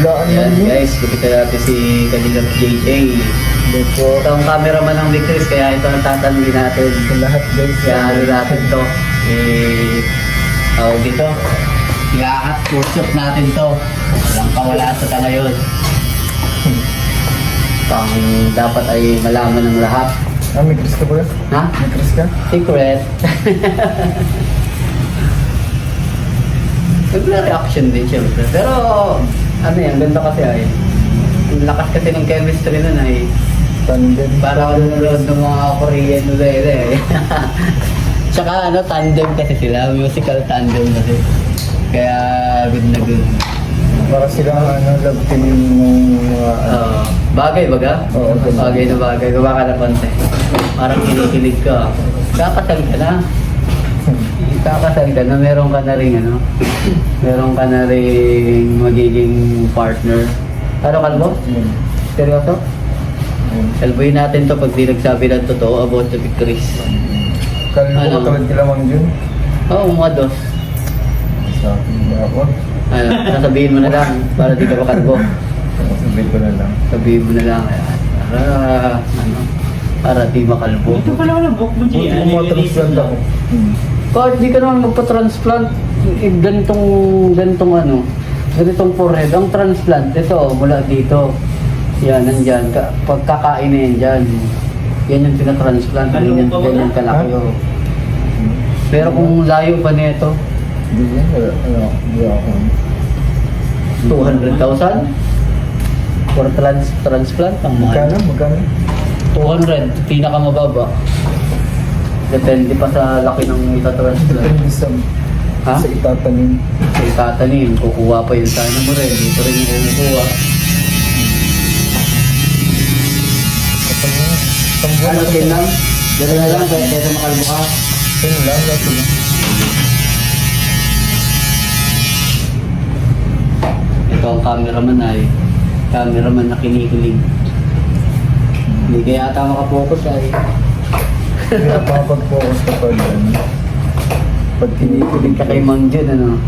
Biglaan Ayan yun. guys, kupita natin si Kanilap JJ. Dito, Ito ang cameraman ng Victories, kaya ito ang tatanungin natin. sa lahat guys. Kaya ano natin to. Eh, tawag dito. I-aat workshop natin to. Walang kawalaan sa ngayon. Pang dapat ay malaman ng lahat. Ah, may Chris ka ba? Ha? May Chris ka? Secret. Nagre-reaction din syempre. Pero ano yan, ganda kasi ay. Ang lakas kasi ng chemistry nun ay. Tandem. Para nanonood ng mga Korean nila eh. Tsaka ano, tandem kasi sila. Musical tandem kasi. Kaya good na good. Para sila ano, love team ng mga... Oo. bagay baga? Oo, bagay na bagay. Gawa ka na konti. Parang kinikilig ka. Kakasal ka na. Kakasal ka na. Meron ka na rin ano. Meron ka na rin magiging partner. Ano kalbo? Yun. Seryoso? Yun. Kalboy natin to pag di nagsabi ng totoo about the victories. Kalbo Ano? ka tulad kila Mang Jun. Oo, mga dos. Sa akin na ako. Ano, sasabihin mo na lang para di ka makalbo. Sabihin ko na lang. Sabihin mo na lang. Para, ano, para di makalbo. Ito pala wala book mo, G. kung matransplant ako. Hmm. Kahit di ka naman magpa-transplant, eh, ganitong, ganitong ano, ganitong forehead, ang transplant, ito, mula dito. Yan, nandyan. Ka, pagkakain na yan dyan. Yan yung tinatransplant. Ano Ganyan, ganyan kalaki. Oh. Pero kung layo pa nito, Hindi yan. Wala. Wala. Hindi ako. 200,000 for trans transplant ang Magkano? mahal. Magkano? 200, pinakamababa. Depende pa sa laki ng itatransplant. Sa... Ha? Sa itatanim. Sa itatanim, kukuha pa yun sana mo rin. Dito rin yung kukuha. Ano, tin lang? Gano'n na lang, kaya kaya makalbo ka. Yun lang. Lahat lang. Ito ang cameraman ay cameraman na kinikilig. Hindi kaya ata makapokus ay Hindi ako makapag-focus kapag ano. Pag kinikilig ka kay Mang Jun, ano?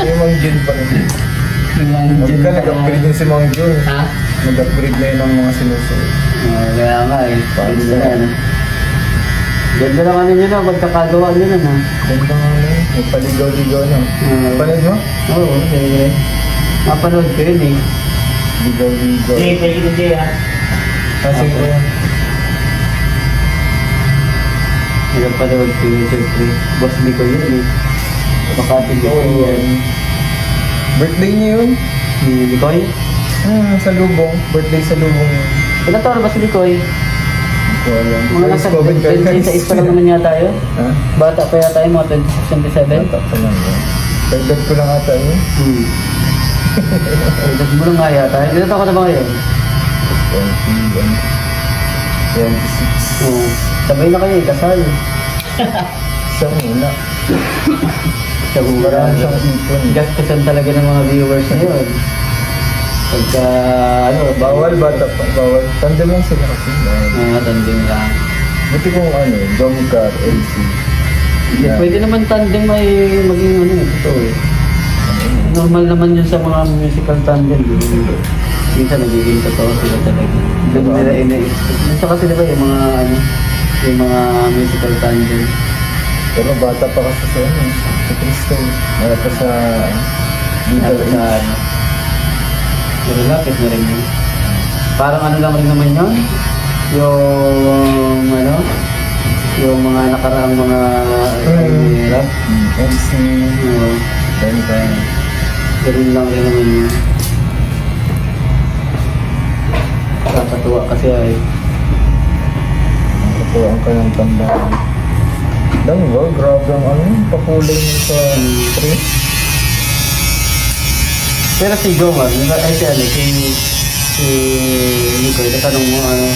Yung Mang Jun pa rin. Kay Mang Jun Magka pa nag-upgrade din si Mang Jun. Ha? Nag-upgrade na yun ng mga sinusunod. Oh, kaya nga eh. Paano Ganda na, ano? Ganda lang ano nyo na, pagkakagawa nyo na, ha? Ganda nga na yun. May paligaw-ligaw na. Ah. Panood mo? Oo, oh, sige. Mapanood ko yun eh. Ligaw-ligaw. J, thank you, J, ha. Kasi ko yan. Nagpanood ko yun, siyempre. Boss ni ko yun eh. Makati ko yan. Birthday niya yun. Ni Likoy? Hmm, sa Lubong. Birthday sa Lubong yun. Ilan taon ba si Likoy? Hindi ko alam. Mga nasa COVID ka, 26 guys. pa lang naman yata yun. Ha? Bata pa yata yun, mga 26, 27. Bata pa lang yun. Dagdag ko lang ata yun. Hmm. Ay, mo lang nga yata. Ilan taon ka na ba ngayon? 20, ano, 26. Oo. Sabay na kayo, kasal. Siya muna. Sa Marami siyang ipon. Gastusan talaga ng mga viewers na yun. Pagka, ano, Bawal pa. Bawal. Tandem lang sila kasi. Mga tandem lang. Buti kung ano, Domcar, LC. Yeah. Pwede naman tandem ay maging ano, totoo eh. Normal naman yun sa mga musical tandem. eh. Minsan nagiging totoo sila talaga. Doon nila ina-expect. Minsan kasi diba yung mga ano, yung mga musical tandem. Pero bata pa kasi sa ano, sa Cristo. Wala pa sa Tapos sa ano. Pero lapit na rin yun. Parang ano lang rin naman yun. Yung ano, yung mga nakaraang mga rap. Hmm, MC. Domcar. Ganun lang rin naman yun. Nakakatuwa kasi ay Natuwaan ka ng tandaan. Dami ba? Grabe ang ano, pakulay mo sa screen. Pero si Jomar, ay si ano, si si Nico, natanong mo ano,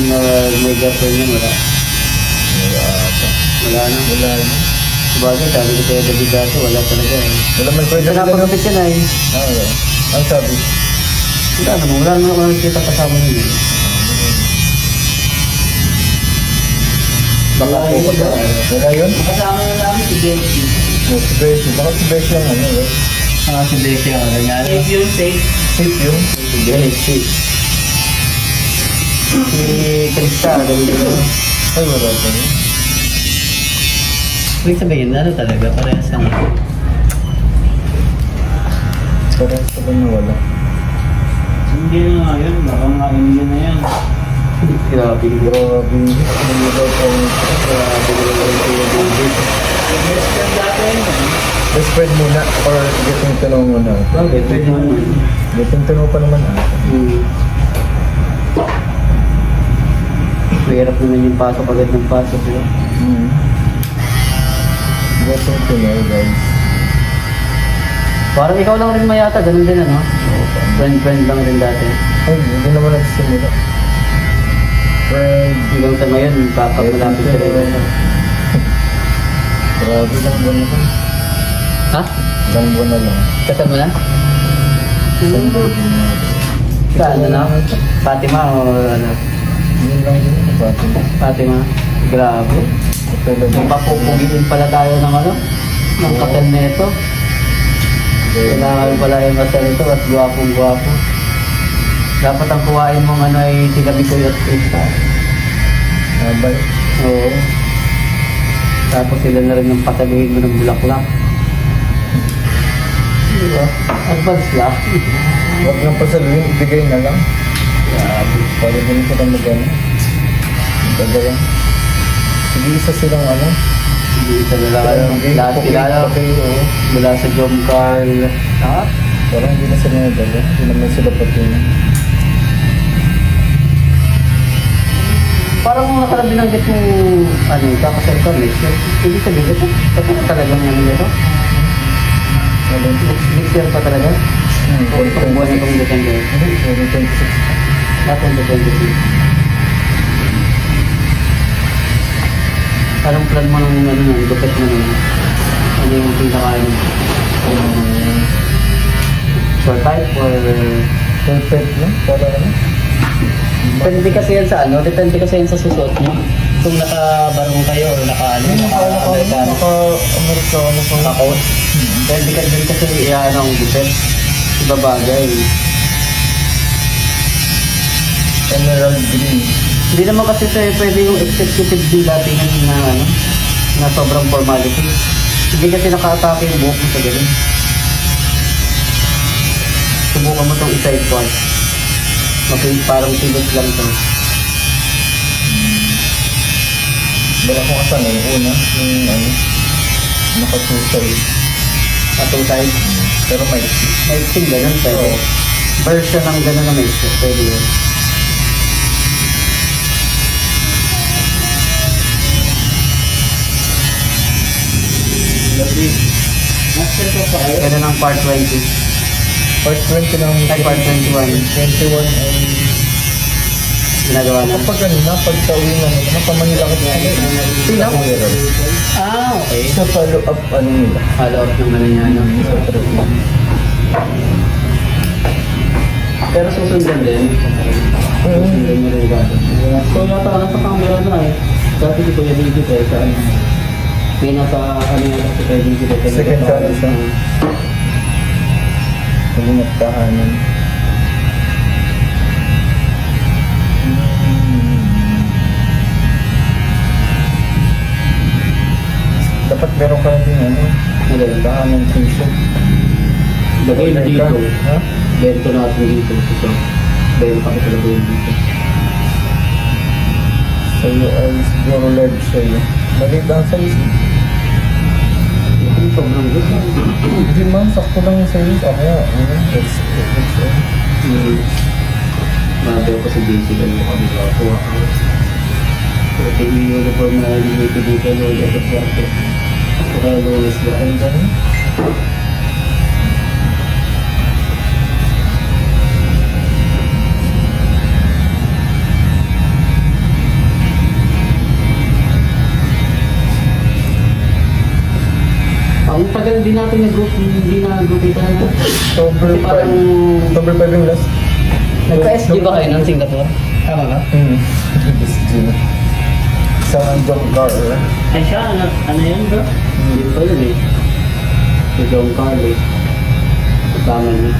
yung uh, may girlfriend niya, wala. Wala ata. Wala na. Wala na. Sabagay, sabi ko kaya David Dato, wala talaga eh. Wala man pwede Ito na napagapit yan ay, Ah, wala. Ang sabi? Wala naman, wala naman ako nakikita kasama niya. Baka po pag Wala yun? Kasama na namin si Bessie. Oh, si Beshi. Baka si Beshi ang ano yun. Ah, si Bessie ang ganyan. Safe yun, safe. Safe yun. Si Bessie. Si Krista, ganun din. Ay, wala pa yun. Ibig sabihin, ano talaga, parehas lang. Parang sa kanya wala. Hindi na nga yun. Baka nga hindi na yan. Grabe. Grabe. Ano po ang Grabe David. Best friend dati yun. best friend muna or getting to know muna? Bakit? Pwede naman. Getting to know pa naman ah. Hmm. Mahirap naman yung pasok agad ng pasok. Diba? Hmm. Getting to know guys. Parang ikaw lang rin mayata, ganun din ano? Friend-friend lang rin dati. Ay, hindi naman nagsimula. Friend. Hanggang sa ngayon, kakamalapit ka rin. Grabe lang buwan na lang. Ha? Ilang buwan na lang. Kasal mo na? Isang buwan na. Sa ano na? Fatima o ano? Yun lang ang pati. Fatima. Grabe. Talaga. Mapapupugiin pala tayo ng ano? Ng kasal na ito. Kailangan pala yung kasal ito at gwapong gwapo. Dapat ang kuhain mong ano ay si Gabicoy at Krista. Abay. Oo. Tapos sila na rin yung pataluhin mo ng bulaklak. Diba? Advance lang. Huwag nang pasaluhin, ibigay na lang. Grabe. Para din sila mag-ano. Dalawa. Sige, isa silang ano. Isa na lang ano. Lahat kilala. Okay, oo. Mula sa John Carl. Ha? Parang hindi na sila nadala. Hindi naman sila pati. Parang kung nakarang binanggit mo, ano, kakasal ka, Miss. Hindi sabihin ito. Kasi na talagang ano nito. Next year pa talaga. Hmm, itong buwan na itong December. Hindi, 2026. Not 2023. Anong plan mo ng ano nun, lupit mo nun? Ano yung pinaka ano? Um, Short type or... perfect, no? Para ano? Depende kasi yan sa ano, depende kasi yan sa susuot mo. Kung naka-barong kayo or naka ano, naka-amerikano. Naka-Amerikano pa. Naka-coat. Depende ka din kasi iyan ang gupit. Iba bagay. Emerald green. Hindi naman kasi sa'yo pwede yung executive din datingan na ano, na sobrang formality. Hindi kasi naka-atake yung buhok mo sa ganun. Subukan mo itong isa part. Okay, parang silot lang to. Dala ko kasama yung una, yung ano, nakatusay. Atong side. Pero may May sing ganun pwede. Version ng ganun na may pwede yun. Ko. Ganun ang part 20. part 20 ng Ay, part 21. 21 ay Ginagawa na. kapag ano na, pag sa uwi na nila, napamahila ko ko meron. Ah, okay. Sa follow up ano nila. Follow up ng ano niya, ano. Sa. Pero susundan din. Susundan mo rin ba? So, yata nasa camera na eh. Dati si Kuya Digit eh, sa ano. May nasa ano yata si Kuya Digit eh. Second channel siya. Kahanan. Dapat meron ka din ano, Magaling. kahanan t-shirt. Lagay na dito. Ha? Bento natin dito. Ito. Bento pa talaga yun dito. Sa'yo ay siguro large sa'yo. Maliit lang sa'yo. Sobrang good. Hindi man, sakto lang yung sa'yo. Ako, ano, that's, uh, Hmm. Grabe ako sa basic ano kami kuha ko. Ito yung uniform na dito dito no, ito swerte. Kaya Luis ba? ang ganun. Tagal din natin nag-group, hindi na group ito na. October Kasi 5. parang October 5 yung last. nagka-SG ba kayo ng Singapore? Tama ba? Hmm. Isang jump car. Ay siya, ano, ano yan bro? Hindi pa yun eh. Si John Carlos. Kasama niya.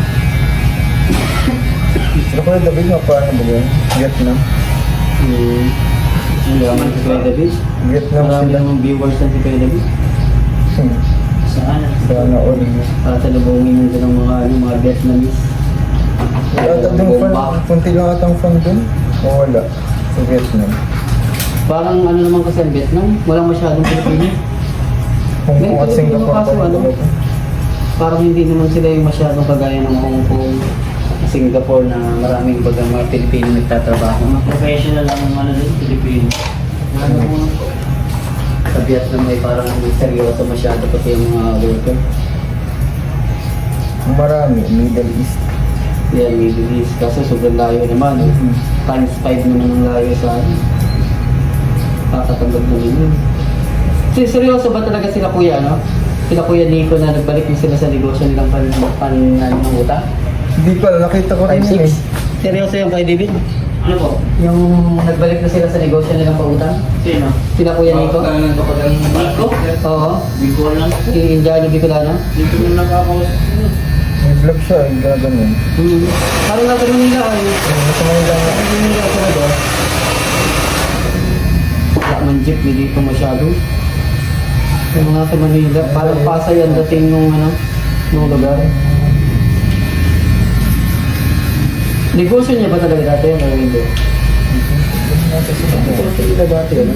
Sino ko yung David nga paano ba yun? Vietnam. Hmm. Hindi naman si Kuya David. Vietnam Marami sila. namang viewers na si Kuya David. Hmm. Saan? Sana all. Para sa lubungin nila ng mga, ano, mga Vietnamese. Wala yung fan. Kunti lang atang fan dun. O wala. Sa Vietnam. Parang ano naman kasi ang Vietnam, walang masyadong Pilipino. Hong Kong at Singapore kaso pa rin ano? Parang hindi naman sila yung masyadong kagaya ng Hong Kong, Singapore na maraming baga mga Pilipino nagtatrabaho. Mga professional lang ang ano doon, Pilipino. Ano? Sa Vietnam ay parang seryoso masyado pati yung mga worker. Marami. Middle East. Yan, Middle East. Kaso sobrang layo naman. eh. Mhm. Times 5 naman ang layo sa ano. Kakatanggap naman yun. Si seryoso ba talaga sila kuya, no? Sila kuya Nico na nagbalik din sila sa negosyo nilang pan, pan, ano, ng utang? Hindi pa. Nakita ko rin yun eh. 6? Seryoso yung kay David? Ano po? Yung nagbalik na sila sa negosyo nilang pautang? Sino? Sila kuya Nico? Nico? Oo. Hindi ko alam. Yung Indiano Bicolano? Dito na nakakausap. May vlog siya. Yung gaganon. Hmm. Parang nasa Manila ay. Nasa Manila nga. Nasa Manila ako na doon. Wala man jeep, hindi dito masyado. Yung mga sa Manila, parang Pasay ang dating nung ano, nung lugar. Negosyo niya ba talaga dati o hindi? Negosyo nila dati, ano?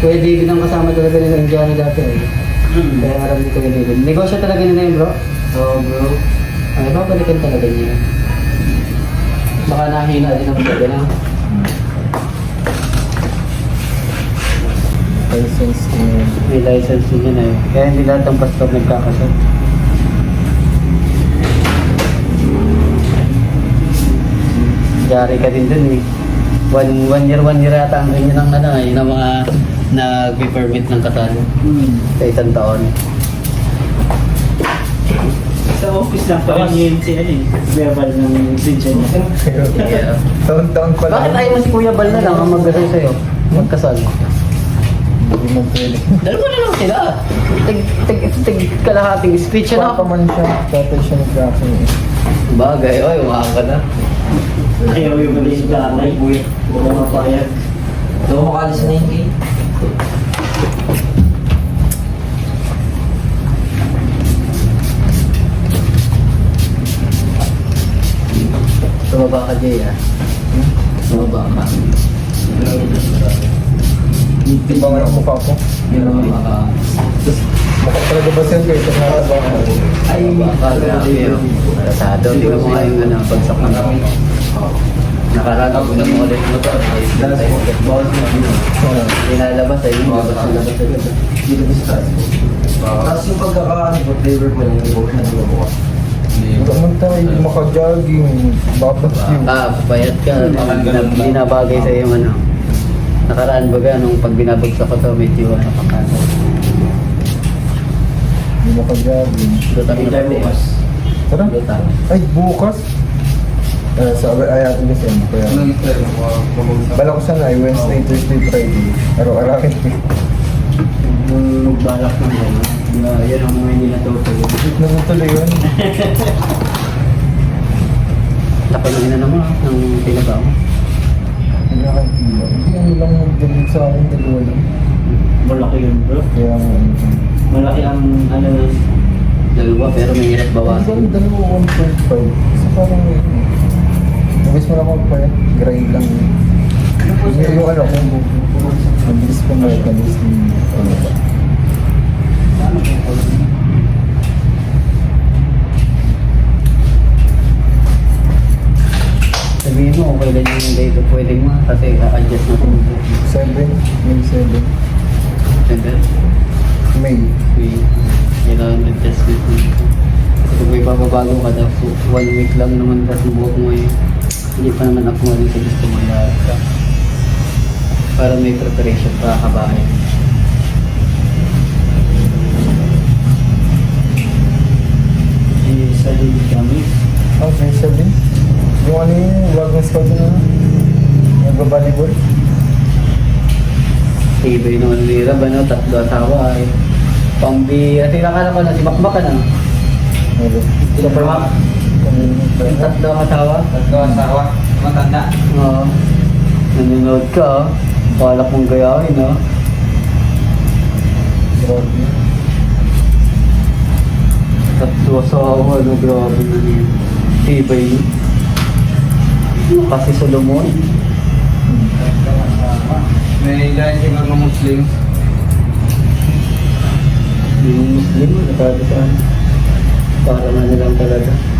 Kuya David ang kasama talaga nila Indiano dati. Eh. Hmm. Kaya alam ni Kuya David. Negosyo talaga nila yun, bro? Oo bro. Ay, babalikan talaga niya. Baka nahina din ang talaga na. License niya. May license din yun eh. Kaya hindi lahat ng pastor nagkakasal. Yari ka din dun eh. One, one year, one year yata ang ganyan ng ano eh, ng mga nag-permit ng kasal Hmm. sa isang taon. Sa office lang pa rin yun si ano eh. Verbal ng Vincent. Yeah. Taon-taon pa lang. Bakit ayaw mo si Kuya Bal na lang ang magkasal sa'yo? Magkasal. Hindi mo pwede. Dalawa na lang sila. Tig, tig, tig, kalahating speech na. Papa man siya. Tatay siya nag-action eh. Bagay, oy, umahan ka na. Ayaw yung mali si tatay. Buya. Baka mapayag. Ito makalis na yung gate. Tumaba ka, Jay, ah. Tumaba ka. Di ba nga mukha ko? Tumaba ka. Mukha talaga ba siya kayo? Ba? Ay, baka grabe yun. Kasado, hindi ko nga yung ano, bagsak na ako. Nakaraan ko na mo ulit mo to. Nilalabas ay yung labas na labas agad. Tapos yung pagkakaano po, flavor mo yung devotion ng bukas. Wala man tayo. Hindi maka-jogging. Babakyu. Ah, bayad ka. Hindi na bagay sa yung ano. Nakaraan baga, nung pag binabagsak ko to, medyo ano pa ka. Hindi maka-jogging. Na Anytime bukas. Tara. Ay, bukas. Eh, sa ay atin kasi ano kaya. Bala ko sana ay Wednesday, Thursday, Friday. Araw-arawin ko. Nung nagbalak na yan, na yan ang mga hindi natutuloy. Bakit naman tuloy yun? Tapos na naman, ng pinagawa mo. Hindi na kayo tila. Hindi ano lang mag-delete sa akin dalawa lang. Malaki yun bro. Kaya nga ano. Malaki ang ano Dalawa, pero may hirap Ang bawasan. dalawa 1.5. Kasi parang Mabilis mo lang magpayat. Grind lang yun. Yung, ano, kung mabilis pa may mabilis yung ano ba. Sabihin mo, okay lang yung date pwede mo kasi a-adjust natin. 7, May 7. Siyempre, May. may kailangan adjustment mo. Kasi kung may bababago ka daw, one week lang naman kasi buhok mo eh. Hindi pa naman ako maling sa gusto mo ka. Para may preparation pa kabahay. sa kami. Ah, May 7. Yung ano yung vlog ng scout na Nagbabalibol. Tibay naman nila ba no? Tatlo asawa ay. Pambi, at akala ko na si Bakbak ka na. Meron. Yung tatlo asawa. Tatlo asawa. Matanda. Oo. Nanonood ka oh. Balak mong gayahin no? Grabe. Tatlo asawa, ano grabe na yun. Tibay no? Kasi Solomon. May dahil siguro ng Muslim. Yung Muslim, nakado saan. Para na lang talaga.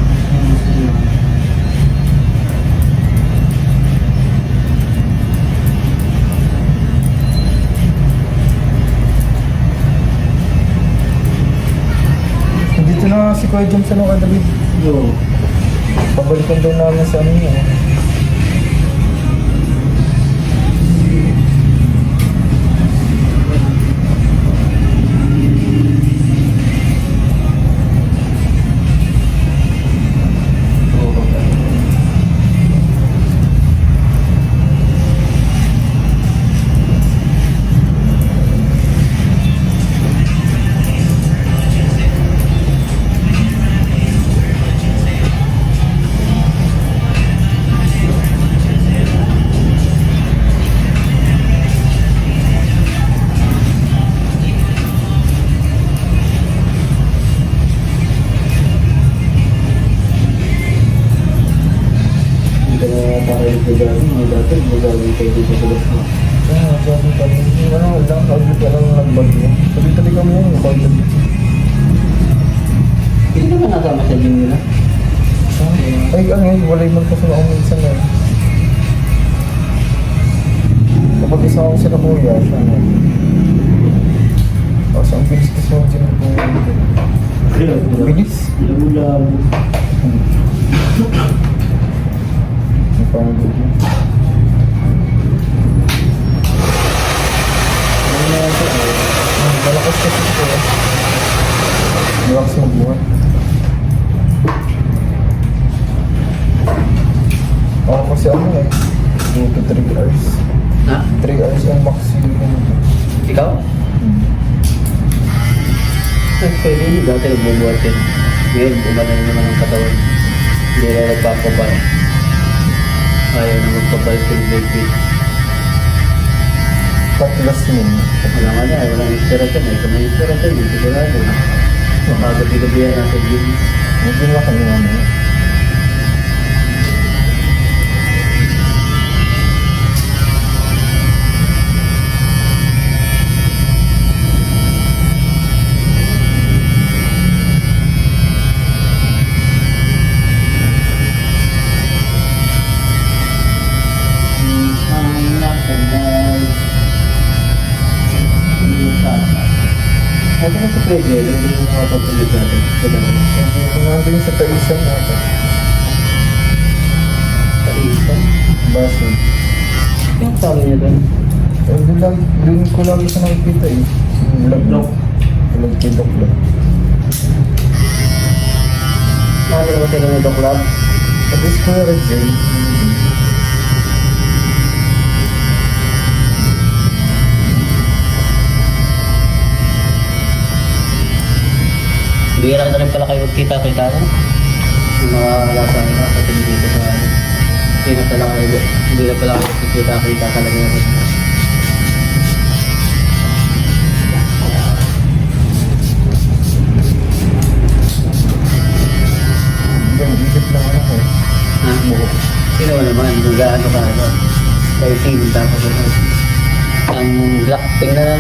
Si Kuya Jim sa nung kadabi. Oo. Pabalikan daw namin sa ano niya. Yun, Kuya Jim. Hindi ka ba nasama sa gym nila? Ay, ano yun, walay magkasama ako minsan eh. Kapag isama ko sila kuya, siya na. Tapos ang bilis kasi yung gym ko. Bilis. Labo-labo. Ang pangit yun. Malakas kasi ito eh. Malakas yung buwan. Ako kasi ano eh. 2 to 3 hours. Ha? 3 hours ang maximum. Ikaw? Hmm. Ay, pwede yun. Dati nagbubuhat yun. Ngayon, umalan naman ang katawan. Hindi na nagpapabal. Ayaw na magpabal yung baby. Patlas yun. Wala nga na, walang inspiration. Ay, kung may inspiration, hindi sigurado. Baka gabi-gabi yan nasa gym. Medyo na kami ano. Ito na sa pwede, hindi mo makapagpulit natin. Sa dami. Nandun sa taisan natin. Sa isa. Baso. Yung tawag niya doon. Eh, doon lang, doon ko lagi siya nakikita eh. Yung Laglok. Lagkilok lang. Nakakita ba sila nito club? At least ko rin din. Bihira na rin pala kayo magkita-kita ko. Yung mga nila sa dito sa ano. Hindi na pala kayo, hindi na pala kayo magkita-kita talaga. Ha? Buhok. Sino naman? Kung gaano ka ano. Kayo team, tapos ano. Ang black, tingnan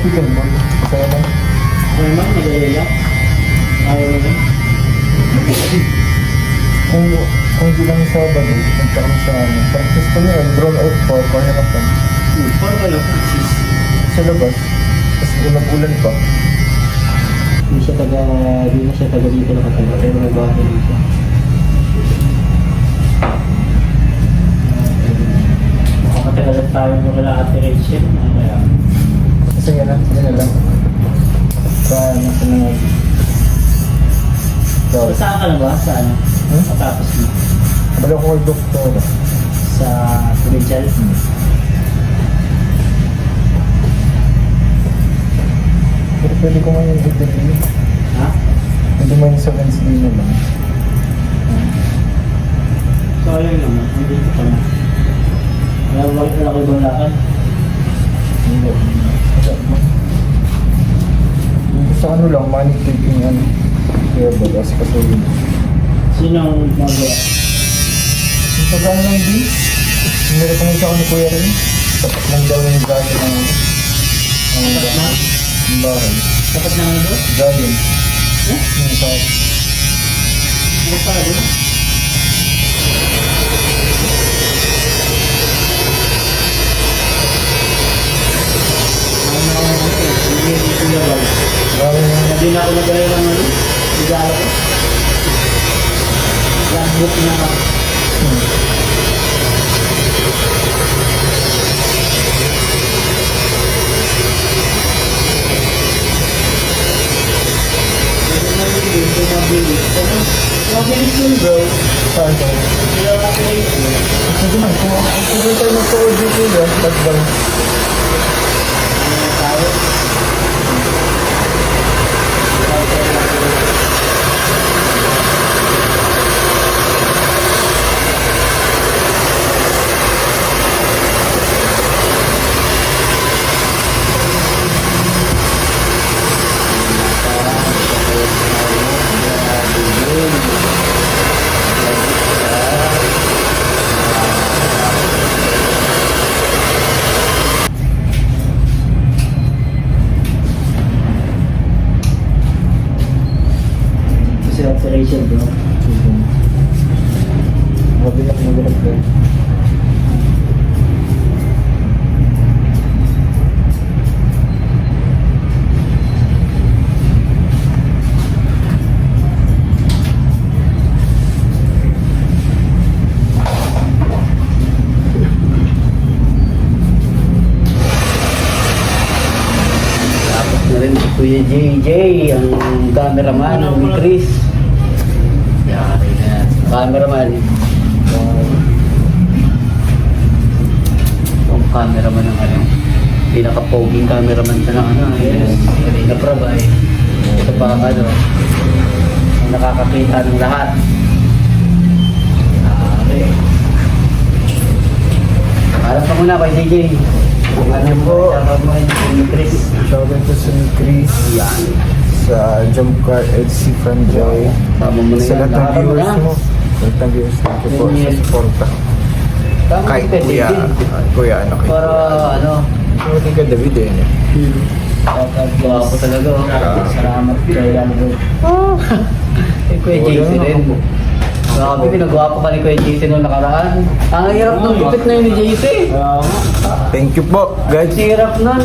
Kaya lang. Ano naman, madali lang. Ayaw na. Kung, kung lang sa punta kami sa ano. Practice ko yun, drawn out pa, pahirapan. Hmm, Paano ka lang? Sa labas. Tapos ulan-ulan pa. Hindi siya taga, hindi na siya taga dito nakataga, pero may bahay dito. Makakatagal tayo ng wala ate Rachel. Ano kaya? Sige na, sige na lang. Sa ano, sa mga Daw. Saan ka na ba? Sa ano? Hmm? Matapos mo? Bala ko kay doktor. Sa provincial? Hmm. Pero pwede ko ngayon i-delay. Ha? Pwede mo yung sa Wednesday na lang. Sayang naman. Hindi ko pa na. Wala ba wala ko ibang lakad? Hindi. Sa ano lang, money taking ano. Kaya ba, kasi kasulin. Sino ang magawa? Yung pagkano ng meron pa sa ako ni Kuya rin. Tapos lang daw yung gano'n ng ano. Ang Tapat na? ng bahay. Tapat na doon? Gano'n. Eh? Yung sa Ano pa? Labag. Hindi na ako nagaya ng ano, regalo ko. Logbook na ako. Mabilis yun bro. Kaya ako na yun. Sige man, kung doon tayo mag-coordinate yun, tagbal. Ano tayo? Kasi operation bro. Mabilang mabilang tayo. Kuya JJ, ang cameraman ni Chris. Na. Cameraman. Ang cameraman ng ano. Pinaka-poging cameraman sa ng ano. Prabay. Ito pa ang ano. Ang nakakakita ng lahat. Harap ka muna kay JJ. Ano po, Chris. Shoutout to sa Chris. Yan. Sa Jump Car LC from Joy. Sa lahat ng viewers mo. Sa lahat ng viewers, thank you po sa suporta. Kay ka, Kuya, ah, Kuya ano kay Para ano, Kuya ka David eh. no? gwapo talaga. oh. Salamat kay ano. Eh, Kuya Oo, JC Grabe, pinagwapo ka ni Kuya JC nung nakaraan. Ang hirap nung gupit na yun ni JC. Thank you po, guys. Ang hirap nun.